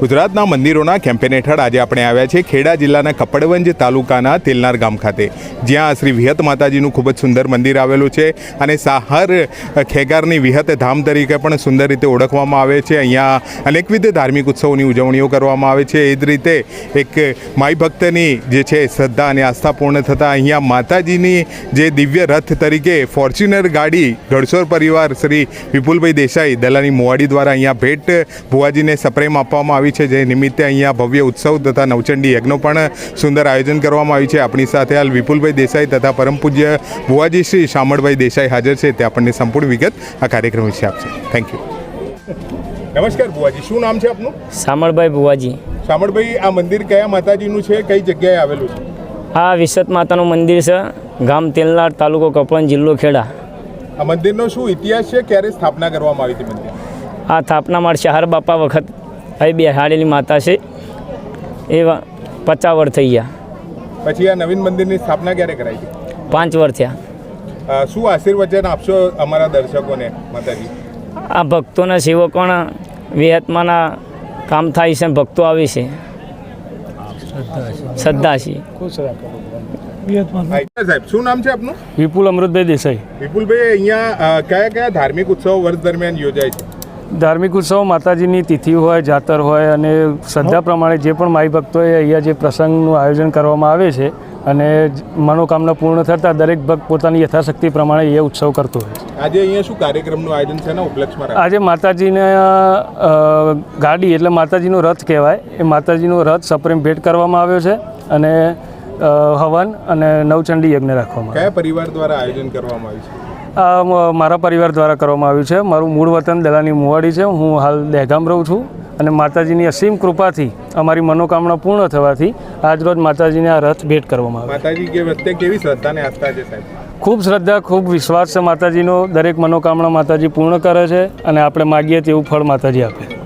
ગુજરાતના મંદિરોના કેમ્પેન હેઠળ આજે આપણે આવ્યા છે ખેડા જિલ્લાના કપડવંજ તાલુકાના તેલનાર ગામ ખાતે. જ્યાં શ્રી વિહત માતાજીનું ખૂબ જ સુંદર મંદિર આવેલું છે અને સાહર ખેગારની વિહત ધામ તરીકે પણ સુંદર રીતે ઓળખવામાં આવે છે. અહીંયા અનેકવિધ ધાર્મિક ઉત્સવોની ઉજવણીઓ કરવામાં આવે છે. એ જ રીતે એક માઈ ભક્તની જે છે શ્રદ્ધા અને આસ્થા પૂર્ણ થતાં અહીંયા માતાજીની જે દિવ્ય રથ તરીકે ફોર્ચ્યુનર ગાડી ગઢસોર પરિવાર શ્રી વિપુલભાઈ દેસાઈ દલાની મોવાડી દ્વારા અહીંયા ભેટ ભુવાજીને સપ્રેમ આપવામાં આવી છે જે નિમિત્તે અહીંયા ભવ્ય ઉત્સવ તથા નવચંડી યજ્ઞનો પણ સુંદર આયોજન કરવામાં આવ્યું છે. આપણી સાથે હાલ વિપુલભાઈ દેસાઈ તથા પરમ પૂજ્ય ભુવાજી શ્રી શામળભાઈ દેસાઈ હાજર છે. તે આપણને સંપૂર્ણ વિગત આ કાર્યક્રમ વિશે આપશે. થેન્ક યુ નમસ્કાર ભુવાજી શું નામ છે આપનું? શામળભાઈ ભુવાજી. શામળભાઈ આ મંદિર કયા માતાજીનું છે? કઈ જગ્યાએ આવેલું છે? આ વિશ્વત માતાનું મંદિર છે ગામ તેલનાર તાલુકો કપડન જિલ્લો ખેડા. આ મંદિરનો શું ઇતિહાસ છે? ક્યારે સ્થાપના કરવામાં આવી હતી મંદિર? આ સ્થાપના માળ શહાર બાપા વખત અહીં બેહાડેલી માતા છે. એ પચાવર પચાસ વર્ષ થઈ ગયા. પછી આ નવીન મંદિરની સ્થાપના ક્યારે કરાઈ હતી? પાંચ વર્ષ થયા. શું આશીર્વચન આપશો અમારા દર્શકોને માતાજી? આ ભક્તોના સેવકોના વિહાત્માના કામ થાય છે ભક્તો આવે છે. શ્રદ્ધા છે. સાહેબ શું નામ છે આપનું? વિપુલ અમૃતભાઈ દેસાઈ. વિપુલભાઈ અહીંયા કયા કયા ધાર્મિક ઉત્સવો વર્ષ દરમિયાન યોજાય છે? ધાર્મિક ઉત્સવ માતાજીની તિથિ હોય જાતર હોય અને શ્રદ્ધા પ્રમાણે જે પણ માઈ ભક્તોએ અહીંયા જે પ્રસંગનું આયોજન કરવામાં આવે છે અને મનોકામના પૂર્ણ થતાં દરેક ભક્ત પોતાની યથાશક્તિ પ્રમાણે એ ઉત્સવ કરતો હોય છે. આજે અહીંયા શું કાર્યક્રમનું આયોજન છે ઉપલક્ષમાં આજે માતાજીને ગાડી એટલે માતાજીનો રથ કહેવાય. એ માતાજીનો રથ સપ્રેમ ભેટ કરવામાં આવ્યો છે અને હવન અને નવચંડી યજ્ઞ રાખવામાં કયા પરિવાર દ્વારા આયોજન કરવામાં આવ્યું છે? મારા પરિવાર દ્વારા કરવામાં આવ્યું છે. મારું મૂળ વતન દલાની મુવાડી છે. હું હાલ દહેગામ રહું છું અને માતાજીની અસીમ કૃપાથી અમારી મનોકામના પૂર્ણ થવાથી આજરોજ માતાજીને આ રથ ભેટ કરવામાં આવે માતાજી કેવી શ્રદ્ધા અને આસ્થા છે ખૂબ શ્રદ્ધા ખૂબ વિશ્વાસ છે માતાજીનો. દરેક મનોકામના માતાજી પૂર્ણ કરે છે અને આપણે માગીએ તેવું ફળ માતાજી આપે.